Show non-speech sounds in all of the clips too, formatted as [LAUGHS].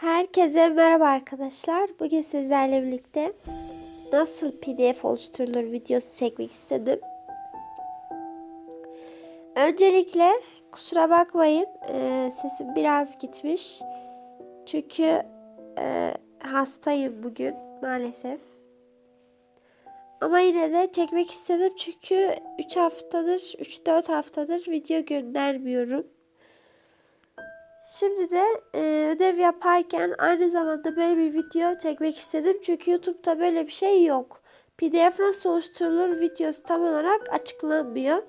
Herkese merhaba arkadaşlar. Bugün sizlerle birlikte nasıl PDF oluşturulur videosu çekmek istedim. Öncelikle kusura bakmayın e, sesim biraz gitmiş. Çünkü e, hastayım bugün maalesef. Ama yine de çekmek istedim çünkü 3 haftadır, 3-4 haftadır video göndermiyorum. Şimdi de e, ödev yaparken aynı zamanda böyle bir video çekmek istedim. Çünkü YouTube'da böyle bir şey yok. PDF nasıl oluşturulur videosu tam olarak açıklanmıyor.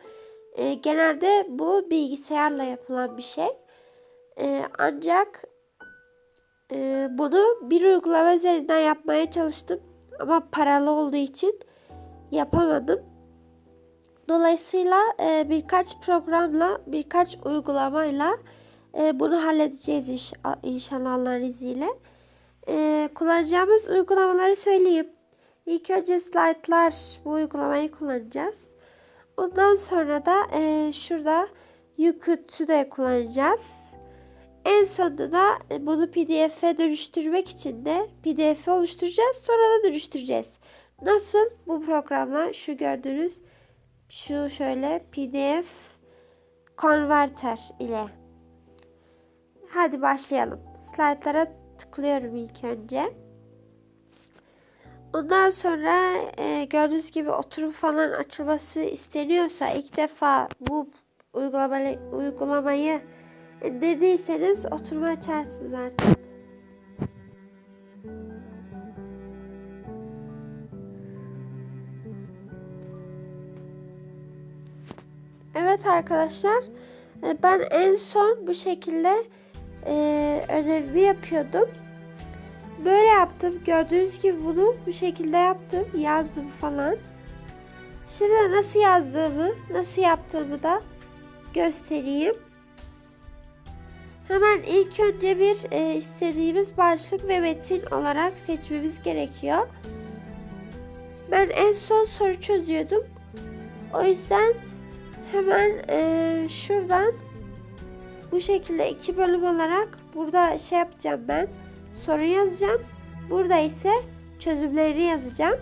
E, genelde bu bilgisayarla yapılan bir şey. E, ancak e, bunu bir uygulama üzerinden yapmaya çalıştım. Ama paralı olduğu için yapamadım. Dolayısıyla e, birkaç programla, birkaç uygulamayla e, bunu halledeceğiz iş, inşallah Allah'ın izniyle. E, kullanacağımız uygulamaları söyleyeyim. İlk önce slaytlar bu uygulamayı kullanacağız. Ondan sonra da e, şurada Yukut'u da kullanacağız. En sonunda da e, bunu pdf'e dönüştürmek için de pdf'i oluşturacağız. Sonra da dönüştüreceğiz. Nasıl? Bu programla şu gördüğünüz şu şöyle pdf converter ile Hadi başlayalım. Slaytlara tıklıyorum ilk önce. Ondan sonra e, gördüğünüz gibi oturum falan açılması isteniyorsa ilk defa bu uygulamayı, uygulamayı indirdiyseniz oturumu açarsınız artık. Evet arkadaşlar ben en son bu şekilde e, ödevimi yapıyordum. Böyle yaptım. Gördüğünüz gibi bunu bu şekilde yaptım. Yazdım falan. Şimdi nasıl yazdığımı, nasıl yaptığımı da göstereyim. Hemen ilk önce bir e, istediğimiz başlık ve metin olarak seçmemiz gerekiyor. Ben en son soru çözüyordum. O yüzden hemen e, şuradan bu şekilde iki bölüm olarak burada şey yapacağım ben. Soru yazacağım. Burada ise çözümlerini yazacağım.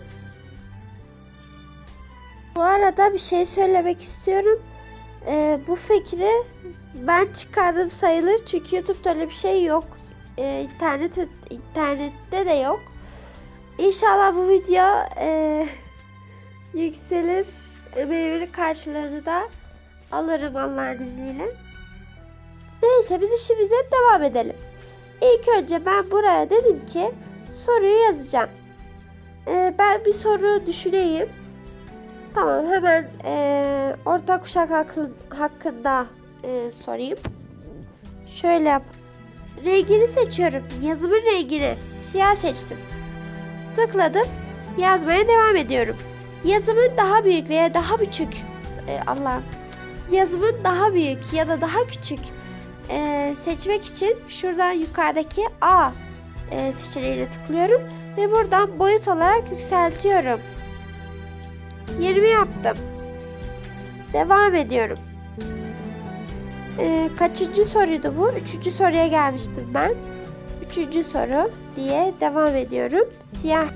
Bu arada bir şey söylemek istiyorum. Ee, bu fikri ben çıkardım sayılır. Çünkü YouTube'da öyle bir şey yok. Ee, internet, internette de yok. İnşallah bu video e, [LAUGHS] yükselir. Emeğimin karşılığını da alırım Allah'ın izniyle. Neyse biz işimize devam edelim. İlk önce ben buraya dedim ki soruyu yazacağım. Ee, ben bir soru düşüneyim. Tamam hemen e, orta kuşak hakkı, hakkında e, sorayım. Şöyle yap. Rengini seçiyorum. Yazımın rengini. Siyah seçtim. Tıkladım. Yazmaya devam ediyorum. Yazımın daha büyük veya daha küçük. E, Allah'ım. Yazımın daha büyük ya da daha küçük e, seçmek için şuradan yukarıdaki A e, seçeneğine tıklıyorum ve buradan boyut olarak yükseltiyorum. 20 yaptım. Devam ediyorum. E, kaçıncı soruydu bu? Üçüncü soruya gelmiştim ben. Üçüncü soru diye devam ediyorum. Siyah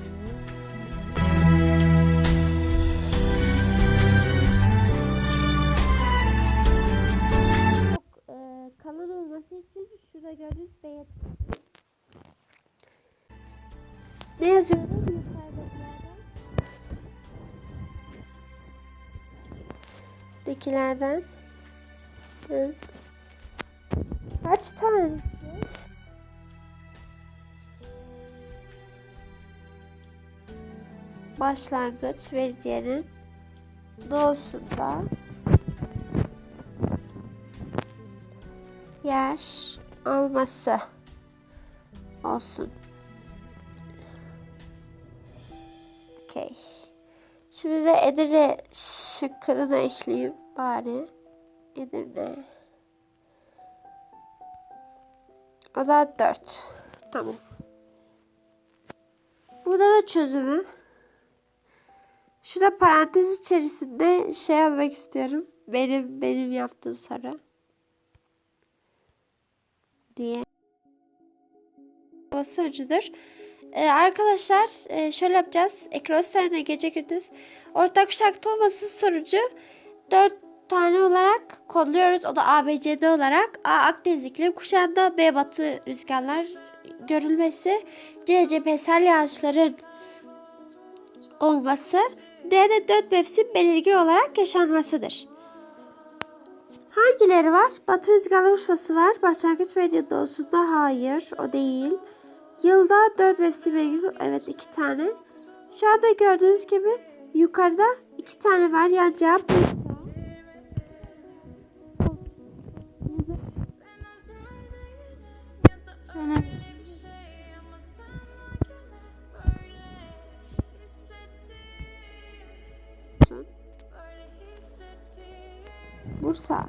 Ne yazıyorum yukarıdakilerden? Dekilerden. Evet. Kaç tane? Başlangıç veriyenin doğusunda yer alması olsun. Okey. Şimdi de Edirne şıkkını da ekleyeyim bari. Edirne. O da 4. Tamam. Burada da çözümü. Şurada parantez içerisinde şey yazmak istiyorum. Benim benim yaptığım soru. diye sonucudur. Ee, arkadaşlar e, şöyle yapacağız. Ekran üstlerine gece gündüz. Ortak kuşakta olması sonucu 4 tane olarak kodluyoruz. O da ABCD olarak. A Akdeniz iklim kuşağında B batı rüzgarlar görülmesi. C cephesel yağışların olması. D de 4 mevsim belirgin olarak yaşanmasıdır. Hangileri var? Batı rüzgarlı uçması var. Başlangıç medya doğusunda hayır. O değil. Yılda 4 mevsim belirgin. Evet iki tane. Şu anda gördüğünüz gibi yukarıda iki tane var. Yani cevap bu. Şöyle. Bursa.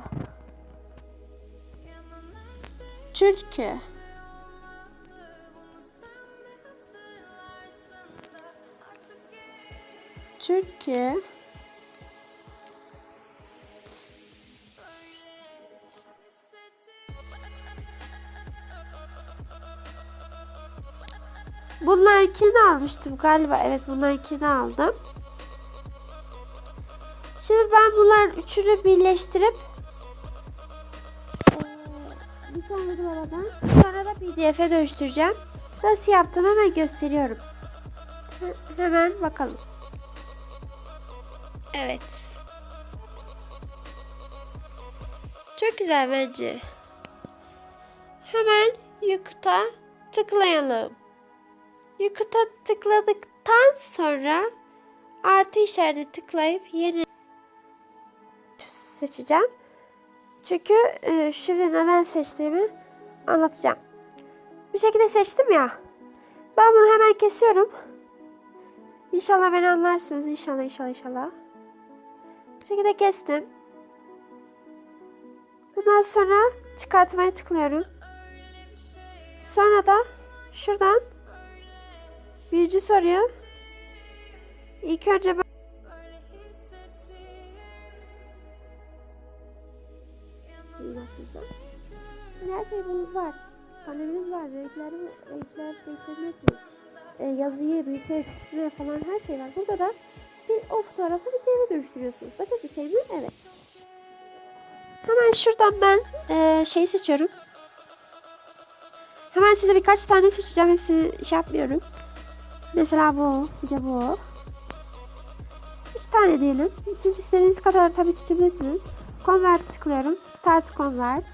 Türkiye. Türkiye. Bunlar ikini almıştım galiba. Evet bunlar ikini aldım. Şimdi ben bunlar üçünü birleştirip bir tane de aradan sonra da pdf'e dönüştüreceğim. Nasıl yaptım hemen gösteriyorum. He- hemen bakalım. Evet. Çok güzel bence. Hemen yukta tıklayalım. Yukta tıkladıktan sonra artı işaretine tıklayıp yeni seçeceğim. Çünkü e, şimdi neden seçtiğimi anlatacağım. Bir şekilde seçtim ya. Ben bunu hemen kesiyorum. İnşallah beni anlarsınız. İnşallah inşallah inşallah. Şekilde kestim. Bundan sonra çıkartmaya tıklıyorum. Sonra da şuradan birinci soruyu ilk önce Her şeyimiz var. Kalemimiz var. Renkler, renkler değiştirebilirsiniz. E, yazıyı, büyüte, küçültme falan her şey var. Burada da bir o fotoğrafı bir şeye dönüştürüyorsunuz. Basit bir şey mi? Evet. Hemen şuradan ben e, şeyi seçiyorum. Hemen size birkaç tane seçeceğim. Hepsini şey yapmıyorum. Mesela bu. Bir de bu. Üç tane diyelim. Siz istediğiniz kadar tabii seçebilirsiniz. Convert tıklıyorum. Start Convert.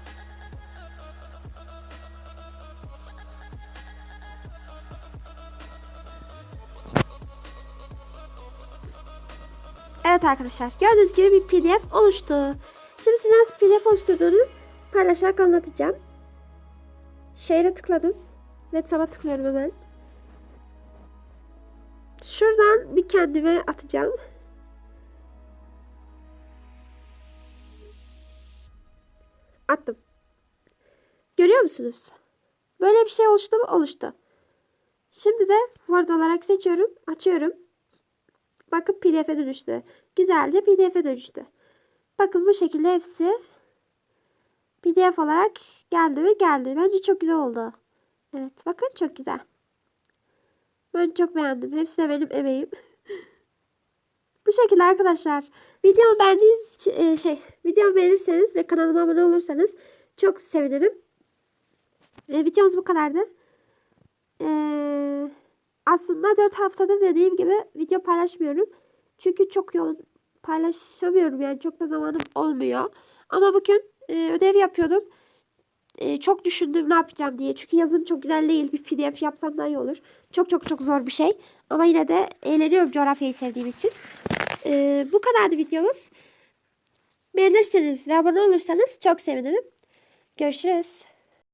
Evet arkadaşlar gördüğünüz gibi bir pdf oluştu. Şimdi size nasıl pdf oluşturduğunu paylaşarak anlatacağım. Share'e tıkladım. WhatsApp'a tıklıyorum hemen. Şuradan bir kendime atacağım. Attım. Görüyor musunuz? Böyle bir şey oluştu mu? Oluştu. Şimdi de Word olarak seçiyorum. Açıyorum. Bakın pdf'e dönüştü. Güzelce pdf'e dönüştü. Bakın bu şekilde hepsi pdf olarak geldi mi? Geldi. Bence çok güzel oldu. Evet bakın çok güzel. Ben çok beğendim. Hepsi de benim emeğim. [LAUGHS] bu şekilde arkadaşlar. Videomu beğendiğiniz e, şey, videomu beğenirseniz ve kanalıma abone olursanız çok sevinirim. E, videomuz bu kadardı. Eee aslında 4 haftadır dediğim gibi video paylaşmıyorum. Çünkü çok yoğun paylaşamıyorum yani çok da zamanım olmuyor. Ama bugün e, ödev yapıyordum. E, çok düşündüm ne yapacağım diye. Çünkü yazım çok güzel değil. Bir pdf yapsam daha iyi olur. Çok çok çok zor bir şey. Ama yine de eğleniyorum coğrafyayı sevdiğim için. E, bu kadardı videomuz. Beğenirseniz ve abone olursanız çok sevinirim. Görüşürüz.